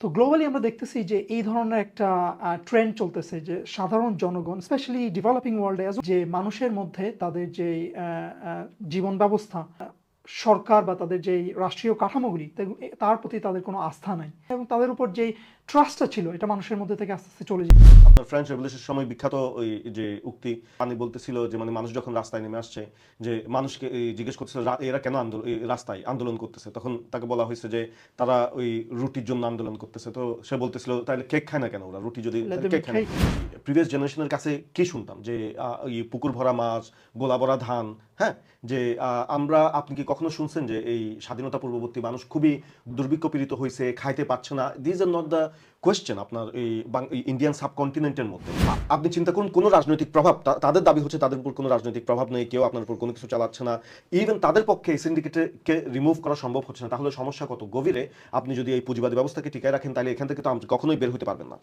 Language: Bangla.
তো গ্লোবালি আমরা দেখতেছি যে এই ধরনের একটা ট্রেন্ড চলতেছে যে সাধারণ জনগণ স্পেশালি ডেভেলপিং ওয়ার্ল্ডে যে মানুষের মধ্যে তাদের যে জীবন ব্যবস্থা সরকার বা তাদের যে রাষ্ট্রীয় কাঠামোগুলি তার প্রতি তাদের কোনো আস্থা নাই। এবং তাদের উপর যে ট্রাস্টটা ছিল এটা মানুষের মধ্যে থেকে আস্তে আস্তে চলে যায়। আপনার ফ্রেঞ্চ রেভলিউশনের সময় বিখ্যাত ওই যে উক্তি পানি বলতেছিল যে মানে মানুষ যখন রাস্তায় নেমে আসছে যে মানুষকে জিজ্ঞেস করতেছিল এরা কেন আন্দোলন রাস্তায় আন্দোলন করতেছে? তখন তাকে বলা হয়েছে যে তারা ওই রুটির জন্য আন্দোলন করতেছে। তো সে বলতেছিল তাহলে কেক খায় না কেন ওরা? রুটি যদি কেক খায় প্রিভিয়াস জেনারেশনের কাছে কি শুনতাম? যে পুকুর ভরা মাছ গোলা ভরা ধান হ্যাঁ যে আমরা, আপনি কি কখনো শুনছেন যে এই স্বাধীনতা পূর্ববর্তী মানুষ খুবই দুর্ভিক্ষ পীড়িত হয়েছে খাইতে পারছে না? These are not the question আপনার এই ইন্ডিয়ান সাবকন্টিনেন্টের মধ্যে। আপনি চিন্তা করুন, কোনো রাজনৈতিক প্রভাব তাদের দাবি হচ্ছে তাদের উপর কোনো রাজনৈতিক প্রভাব নেই, কেউ আপনার উপর কোনো কিছু চালাচ্ছে না। ইভেন তাদের পক্ষে এই সিন্ডিকেটকে রিমুভ করা সম্ভব হচ্ছে না। তাহলে সমস্যা কত? গভীরে আপনি যদি এই পুঁজিবাদী ব্যবস্থাকে টিকায় রাখেন, তাহলে এখান থেকে তো আপনি কখনোই বের হতে পারবেন না।